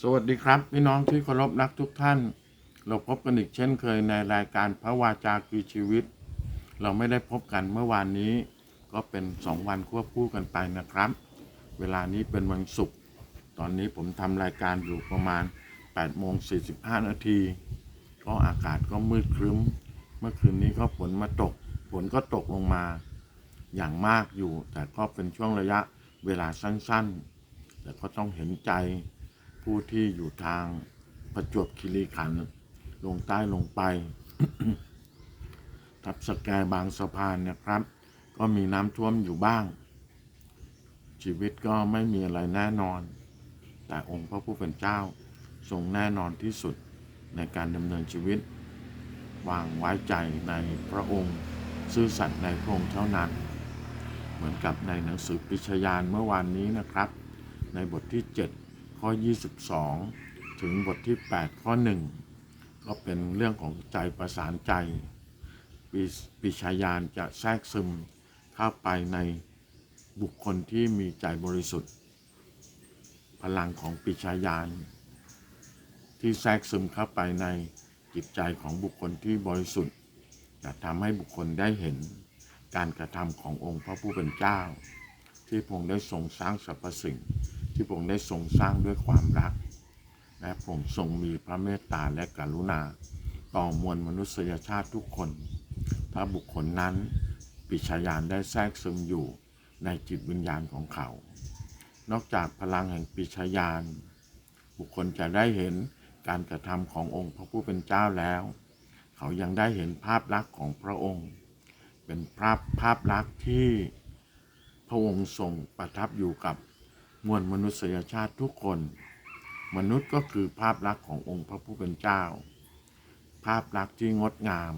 สวัสดีครับ พี่น้องที่เคารพรักทุกท่าน เราพบกันอีกเช่นเคยในรายการพระวาจาคือชีวิต เราไม่ได้พบกันเมื่อวานนี้ ก็เป็นสองวันควบคู่กันไปนะครับ เวลานี้เป็นวันศุกร์ตอนนี้ผมทำรายการอยู่ประมาณ8โมง45นาทีก็อากาศก็มืดครึ้ม เมื่อคืนนี้ก็ฝนมาตกฝนก็ตกลงมา อย่างมากอยู่ แต่ก็เป็นช่วงระยะเวลาสั้นๆ แต่ก็ต้องเห็นใจ ผู้ที่อยู่ทางประจวบคีรีขันธ์ลงใต้ลงไป ทับสแกบางสะพานนะครับ ก็มีน้ำท่วมอยู่บ้าง ชีวิตก็ไม่มีอะไรแน่นอน แต่องค์พระผู้เป็นเจ้าทรงแน่นอนที่สุดในการดำเนินชีวิต วางไว้ใจในพระองค์ ซื่อสัตย์ในพระองค์เท่านั้น เหมือนกับในหนังสือปิชยานเมื่อวานนี้นะครับ ในบทที่ 7 ข้อ 22 ถึงบทที่ 8 ข้อ 1 ก็เป็นเรื่องของใจประสานใจปิปิชายานจะแทรกซึมเข้าไปในบุคคลที่มีใจบริสุทธิ์ พลังของปิชายาน ที่แทรกซึมเข้าไปในจิตใจของบุคคลที่บริสุทธิ์ จะทำให้บุคคลได้เห็นการกระทำขององค์พระผู้เป็นเจ้า ที่พงค์ได้ทรงสร้างสรรพสิ่ง ที่พระองค์ได้ทรงสร้างด้วยความรัก และพระองค์ทรงมีพระเมตตาและกรุณา ต่อมวลมนุษยชาติทุกคน ถ้าบุคคลนั้นปิชายานได้แทรกซึมอยู่ในจิตวิญญาณของเขา นอกจากพลังแห่งปิชายาน บุคคลจะได้เห็นการกระทำขององค์พระผู้เป็นเจ้าแล้ว เขายังได้เห็นภาพลักษณ์ของพระองค์ เป็นภาพภาพลักษณ์ที่พระองค์ทรงประทับอยู่กับ มวลมนุษยชาติทุกคน มนุษย์ก็คือภาพลักษณ์ขององค์พระผู้เป็นเจ้า ภาพลักษณ์ที่งดงาม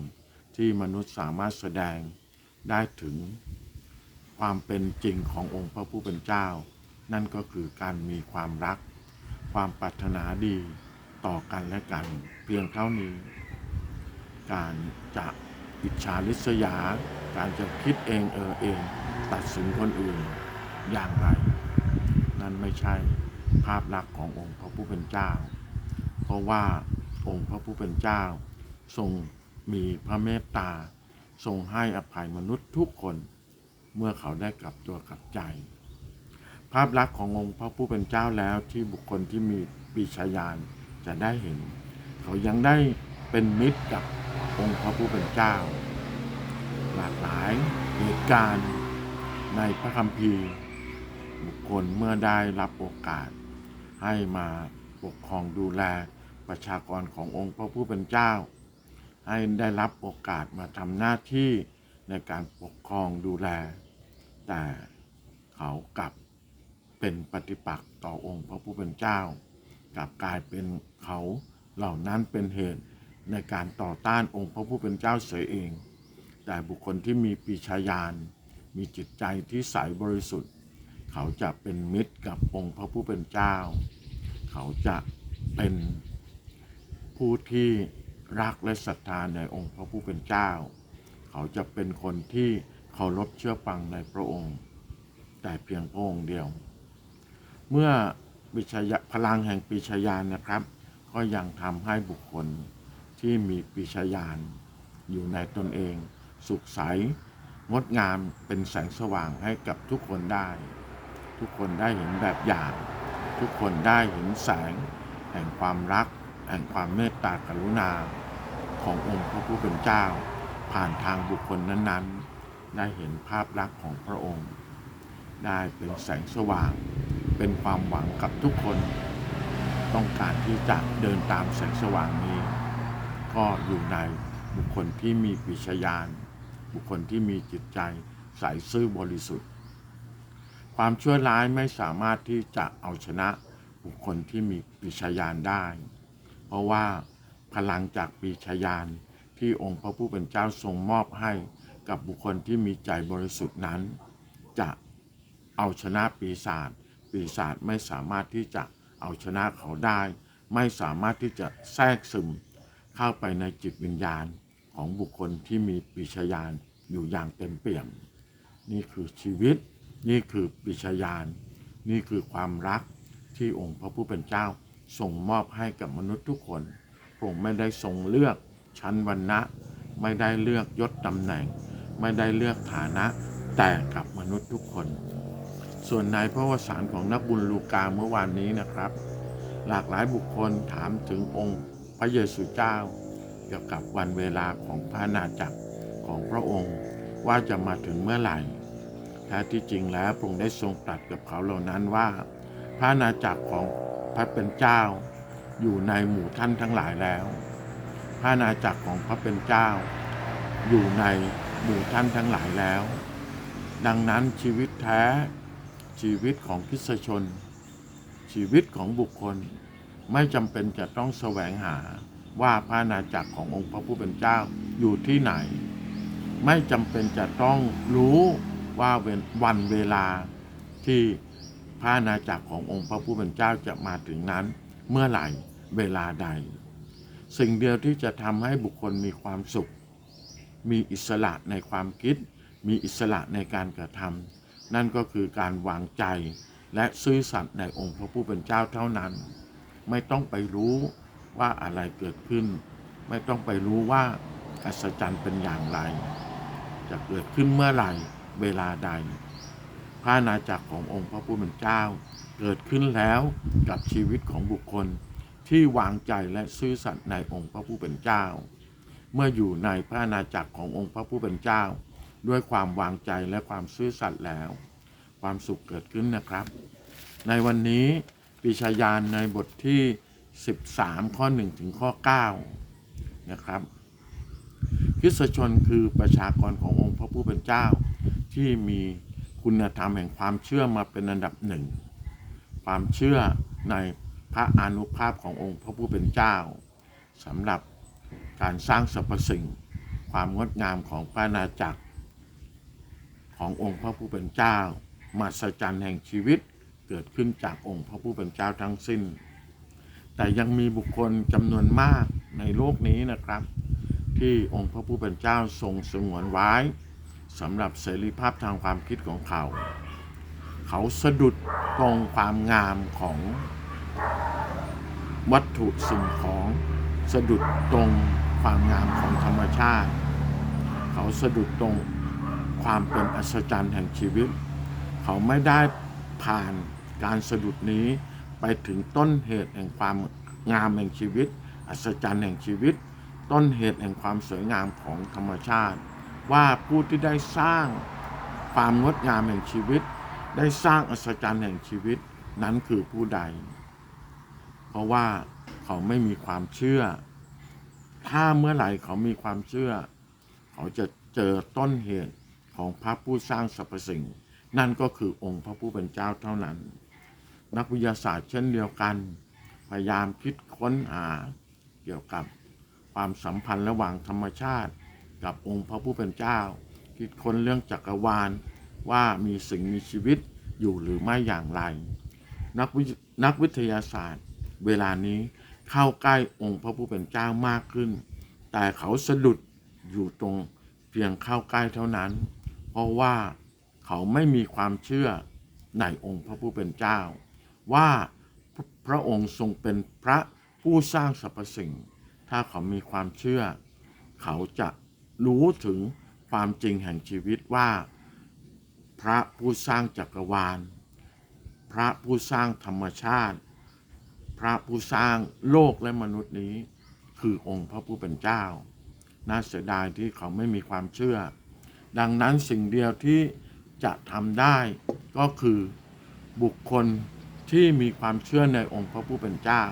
ที่มนุษย์สามารถแสดงได้ถึงความเป็นจริงขององค์พระผู้เป็นเจ้า นั่นก็คือการมีความรัก ความปรารถนาดีต่อกันและกัน เพียงเท่านี้ การจะอิจฉาริษยา การจะคิดเองเออเอง ตัดสินคนอื่นอย่างไร นั่นไม่ใช่ภาพลักษณ์ขององค์พระผู้เป็นเจ้า เพราะว่าองค์พระผู้เป็นเจ้า ทรงมีพระเมตตา ทรงให้อภัยมนุษย์ทุกคนเมื่อเขาได้กลับตัวกลับใจ ภาพลักษณ์ขององค์พระผู้เป็นเจ้าแล้วที่บุคคลที่มีปีชาญาณจะได้เห็น เขายังได้เป็นมิตรกับองค์พระผู้เป็นเจ้า หลากหลายเหตุการณ์ในพระคัมภีร์ บุคคลเมื่อได้รับโอกาส ให้มาปกครองดูแลประชากรขององค์พระผู้เป็นเจ้า ให้ได้รับโอกาสมาทำหน้าที่ในการปกครองดูแล แต่เขากลับเป็นปฏิปักษ์ต่อองค์พระผู้เป็นเจ้ากลับกลายเป็นเขาเหล่านั้นเป็นเหตุในการต่อต้านองค์พระผู้เป็นเจ้าเสียเอง แต่บุคคลที่มีปีชาญาณมีจิตใจที่ใสบริสุทธิ์ เขาจะเป็นมิตรกับองค์พระผู้เป็นเจ้า เขาจะเป็นผู้ที่รักและศรัทธาในองค์พระผู้เป็นเจ้า เขาจะเป็นคนที่เคารพเชื่อฟังในพระองค์ แต่เพียงพระองค์เดียว เมื่อปิชยพลังแห่งปีชายานนะครับ ก็ยังทำให้บุคคลที่มีปีชายานอยู่ในตนเอง สุขใสงดงามเป็นแสงสว่างให้กับทุกคนได้ ทุกคนได้เห็นแบบอย่าง ทุกคนได้เห็นแสง แห่งความรัก แห่งความเมตตากรุณา ขององค์พระผู้เป็นเจ้า ผ่านทางบุคคลนั้นๆ ได้เห็นภาพลักษณ์ของพระองค์ ได้เป็นแสงสว่าง เป็นความหวังกับทุกคน ต้องการที่จะเดินตามแสงสว่างนี้ ก็อยู่ในบุคคลที่มีปิชญาณบุคคลที่มีจิตใจใสซื่อบริสุทธิ์ ความชั่วร้ายไม่สามารถที่จะเอาชนะบุคคลที่มีปิชญาณได้ เพราะว่าพลังจากปีชญาณที่องค์พระผู้เป็นเจ้าทรงมอบให้กับบุคคลที่มีใจบริสุทธิ์นั้น จะเอาชนะปีศาจปีศาจไม่สามารถที่จะเอาชนะเขาได้ ไม่สามารถที่จะแทรกซึม เข้าไปในจิตวิญญาณของบุคคลที่มีปีชญาณอยู่อย่างเต็มเปี่ยม นี่คือชีวิต นี่คือปิชญาณนี่คือความรักที่องค์พระผู้เป็นเจ้าส่งมอบให้กับมนุษย์ทุกคนพระองค์ไม่ได้ทรงเลือกชั้นวรรณะ ไม่ได้เลือกยศตำแหน่ง ไม่ได้เลือกฐานะแต่กับมนุษย์ทุกคน ส่วนในพระวสารของนักบุญลูกาเมื่อวานนี้นะครับ หลากหลายบุคคลถามถึงองค์พระเยซูเจ้า เกี่ยวกับวันเวลาของพระอาณาจักรของพระองค์ว่าจะมาถึงเมื่อไหร่ แท้ที่จริงแล้วพระองค์ได้ทรงตรัสกับเขาเหล่านั้นว่า พระอาณาจักรของพระเป็นเจ้า อยู่ในหมู่ท่านทั้งหลายแล้ว พระอาณาจักรของพระเป็นเจ้า อยู่ในหมู่ท่านทั้งหลายแล้ว ดังนั้นชีวิตแท้ชีวิตของคริสชน ชีวิตของบุคคลไม่จำเป็นจะต้องแสวงหาว่าพระอาณาจักรขององค์พระผู้เป็นเจ้าอยู่ที่ไหน ไม่จำเป็นจะต้องรู้ ว่าว,วันเวลาที่พระอาณาจักรขององค์พระผู้เป็นเจ้าจะมาถึงนั้น เมื่อไหร่เวลาใด สิ่งเดียวที่จะทำให้บุคคลมีความสุข มีอิสระในความคิด มีอิสระในการกระทำนั่นก็คือการวางใจและซื่อสัตย์ในองค์พระผู้เป็นเจ้าเท่านั้น ไม่ต้องไปรู้ว่าอะไรเกิดขึ้น ไม่ต้องไปรู้ว่าอัศจรรย์เป็นอย่างไร จะเกิดขึ้นเมื่อไหร่ เวลาใด พระอาณาจักรขององค์พระผู้เป็นเจ้า เกิดขึ้นแล้วกับชีวิตของบุคคลที่วางใจและซื่อสัตย์ในองค์พระผู้เป็นเจ้า เมื่ออยู่ในพระอาณาจักรขององค์พระผู้เป็นเจ้า ด้วยความวางใจและความซื่อสัตย์แล้ว ความสุขเกิดขึ้นนะครับ ในวันนี้ปิชายานในบทที่ 13 ข้อ 1 ถึงข้อ 9 นะครับคริสชนคือประชากรขององค์พระผู้เป็นเจ้า ที่มีคุณธรรมแห่งความเชื่อมาเป็นอันดับหนึ่ง ความเชื่อในพระอนุภาพขององค์พระผู้เป็นเจ้าสำหรับการสร้างสรรพสิ่ง ความงดงามของพระอาณาจักร ขององค์พระผู้เป็นเจ้ามาสจรรย์แห่งชีวิตเกิดขึ้นจากองค์พระผู้เป็นเจ้าทั้งสิ้น แต่ยังมีบุคคลจำนวนมากในโลกนี้นะครับ ที่องค์พระผู้เป็นเจ้าทรงสงวนไว้ สำหรับเสรีภาพทางความคิดของเขา เขาสะดุดตรงความงามของวัตถุสิ่งของสะดุดตรงความงามของธรรมชาติ เขาสะดุดตรงความเป็นอัศจรรย์แห่งชีวิต เขาไม่ได้ผ่านการสะดุดนี้ไปถึงต้นเหตุแห่งความงามแห่งชีวิต อัศจรรย์แห่งชีวิต ต้นเหตุแห่งความสวยงามของธรรมชาติ ว่าผู้ที่ได้สร้างความงดงามแห่งชีวิต ได้สร้างอัศจรรย์แห่งชีวิตนั้นคือผู้ใด เพราะว่าเขาไม่มีความเชื่อ ถ้าเมื่อไหร่เขามีความเชื่อ เขาจะเจอต้นเหตุของพระผู้สร้างสรรพสิ่ง นั่นก็คือองค์พระผู้เป็นเจ้าเท่านั้น นักวิทยาศาสตร์เช่นเดียวกัน พยายามคิดค้นหาเกี่ยวกับความสัมพันธ์ระหว่างธรรมชาติ กับองค์พระผู้เป็นเจ้า คิดค้นเรื่องจักรวาลว่ามีสิ่งมีชีวิตอยู่หรือไม่อย่างไร นักวินักวิทยาศาสตร์ เวลานี้เข้าใกล้องค์พระผู้เป็นเจ้ามากขึ้น แต่เขาสะดุดอยู่ตรงเพียงเข้าใกล้เท่านั้น เพราะว่าเขาไม่มีความเชื่อในองค์พระผู้เป็นเจ้า ว่าพระพระองค์ทรงเป็นพระผู้สร้างสรรพสิ่ง ถ้าเขามีความเชื่อ เขาจะ รู้ถึงความจริงแห่งชีวิตว่า พระผู้สร้างจักรวาล พระผู้สร้างธรรมชาติ พระผู้สร้างโลกและมนุษย์นี้ คือองค์พระผู้เป็นเจ้า น่าเสียดายที่เขาไม่มีความเชื่อ ดังนั้นสิ่งเดียวที่จะทำได้ก็คือบุคคลที่มีความเชื่อในองค์พระผู้เป็นเจ้า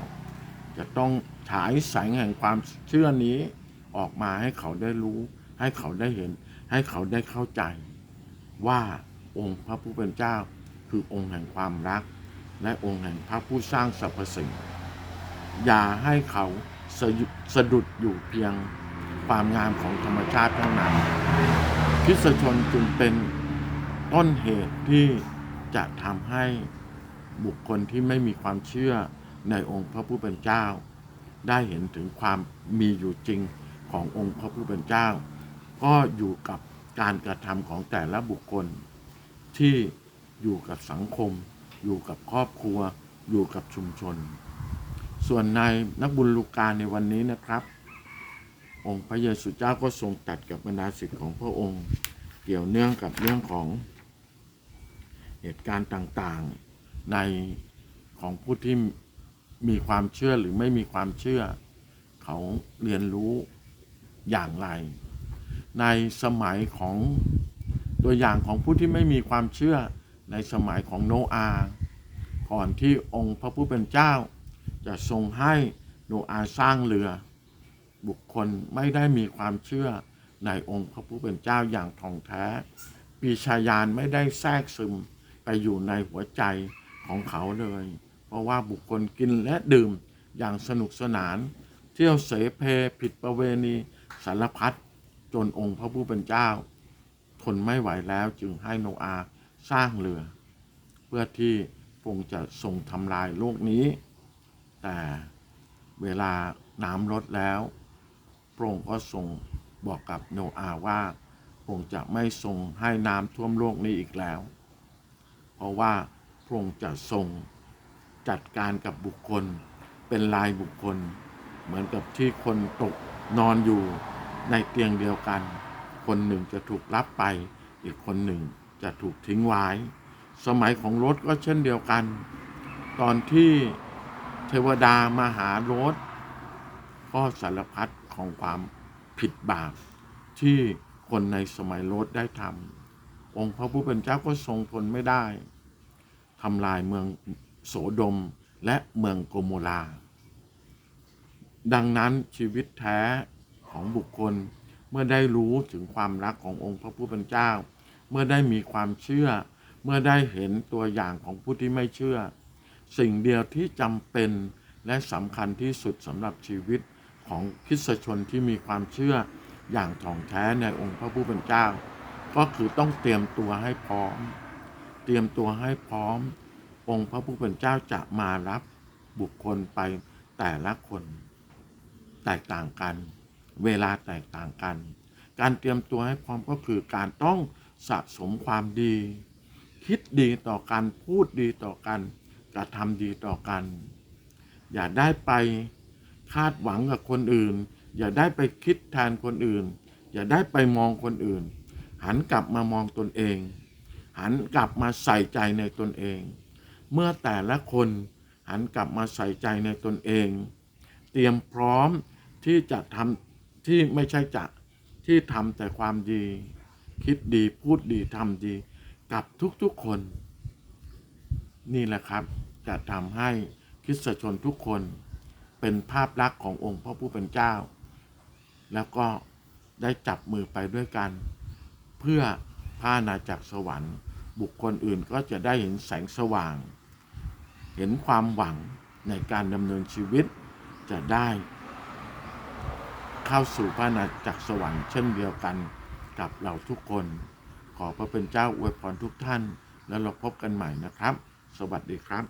จะต้องฉายแสงแห่งความเชื่อนี้ ออกมาให้เขาได้รู้ ให้เขาได้เห็น ให้เขาได้เข้าใจ ว่าองค์พระผู้เป็นเจ้า คือองค์แห่งความรัก และองค์แห่งพระผู้สร้างสรรพสิ่ง อย่าให้เขาสะสะดุดอยู่เพียงความงามของธรรมชาติเท่านั้นคริสตชนจึงเป็นต้นเหตุที่จะทำให้บุคคลที่ไม่มีความเชื่อในองค์พระผู้เป็นเจ้า ได้เห็นถึงความมีอยู่จริง ขององค์พระผู้เป็นเจ้า ก็อยู่กับการกระทำของแต่ละบุคคล ที่อยู่กับสังคม อยู่กับครอบครัว อยู่กับชุมชน ส่วนในนักบุญลูกาในวันนี้นะครับ องค์พระเยซูเจ้าก็ทรงตัดกับบรรดาศิษย์ของพระองค์ เกี่ยวเนื่องกับเรื่องของเหตุการณ์ต่างๆในของผู้ที่มีความเชื่อหรือไม่มีความเชื่อ เขาเรียนรู้ อย่างไร ในสมัยของตัวอย่างของผู้ที่ไม่มีความเชื่อในสมัยของโนอาห์ก่อนที่องค์พระผู้เป็นเจ้า จะทรงให้โนอาห์สร้างเรือ บุคคลไม่ได้มีความเชื่อในองค์พระผู้เป็นเจ้าอย่างท่องแท้ ปีชาญาณไม่ได้แทรกซึมไปอยู่ในหัวใจของเขาเลย เพราะว่าบุคคลกินและดื่มอย่างสนุกสนาน เที่ยวเสเพผิดประเวณี สารพัดจนองค์พระผู้เป็นเจ้า ทนไม่ไหวแล้วจึงให้โนอาห์สร้างเรือ เพื่อที่พรงจะทรงทำลายโลกนี้ แต่เวลาน้ำลดแล้วพระองค์ก็ทรงบอกกับโนอาห์ว่าพระองค์จะไม่ทรงให้น้ำท่วมโลกนี้อีกแล้ว เพราะว่าพระองค์จะทรงจัดการกับบุคคลเป็นรายบุคคล เหมือนกับที่คนตก นอนอยู่ในเตียงเดียวกัน คนหนึ่งจะถูกรับไป อีกคนหนึ่งจะถูกทิ้งไว้ สมัยของรถก็เช่นเดียวกัน ตอนที่เทวดามาหารถก็สารพัดของความผิดบาปที่คนในสมัยโลดได้ทำองค์พระผู้เป็นเจ้าก็ทรงทนไม่ได้ทำลายเมืองโสดมและเมืองโกโมรา ดังนั้นชีวิตแท้ของบุคคล เมื่อได้รู้ถึงความรักขององค์พระผู้เป็นเจ้า เมื่อได้มีความเชื่อ เมื่อได้เห็นตัวอย่างของผู้ที่ไม่เชื่อ สิ่งเดียวที่จำเป็นและสำคัญที่สุดสำหรับชีวิตของคริสตชนที่มีความเชื่ออย่างถ่องแท้ในองค์พระผู้เป็นเจ้า ก็คือต้องเตรียมตัวให้พร้อม เตรียมตัวให้พร้อม องค์พระผู้เป็นเจ้าจะมารับบุคคลไปแต่ละคน แตกต่างกัน เวลาแตกต่างกัน การเตรียมตัวให้พร้อมก็คือการต้องสะสมความดี คิดดีต่อกันพูดดีต่อกันกระทำดีต่อกัน อย่าได้ไปคาดหวังกับคนอื่น อย่าได้ไปคิดแทนคนอื่น อย่าได้ไปมองคนอื่น หันกลับมามองตนเอง หันกลับมาใส่ใจในตนเอง เมื่อแต่ละคนหันกลับมาใส่ใจในตนเอง เตรียมพร้อม ที่จะทำที่ไม่ใช่จะที่ทำแต่ความดี คิดดีพูดดีทำดี กับทุกๆคน นี่แหละครับ จะทำให้คริสตชนทุกคนเป็นภาพลักษณ์ขององค์พระผู้เป็นเจ้า แล้วก็ได้จับมือไปด้วยกัน เพื่อพานาจากรสวรรค์ บุคคลอื่นก็จะได้เห็นแสงสว่าง เห็นความหวังในการดำเนินชีวิตจะได้ เข้าสู่พระนาจักรสวรรค์เช่นเดียวกันกับเราทุกคน ขอพระเป็นเจ้าอวยพรทุกท่าน แล้วเราพบกันใหม่นะครับ สวัสดีครับ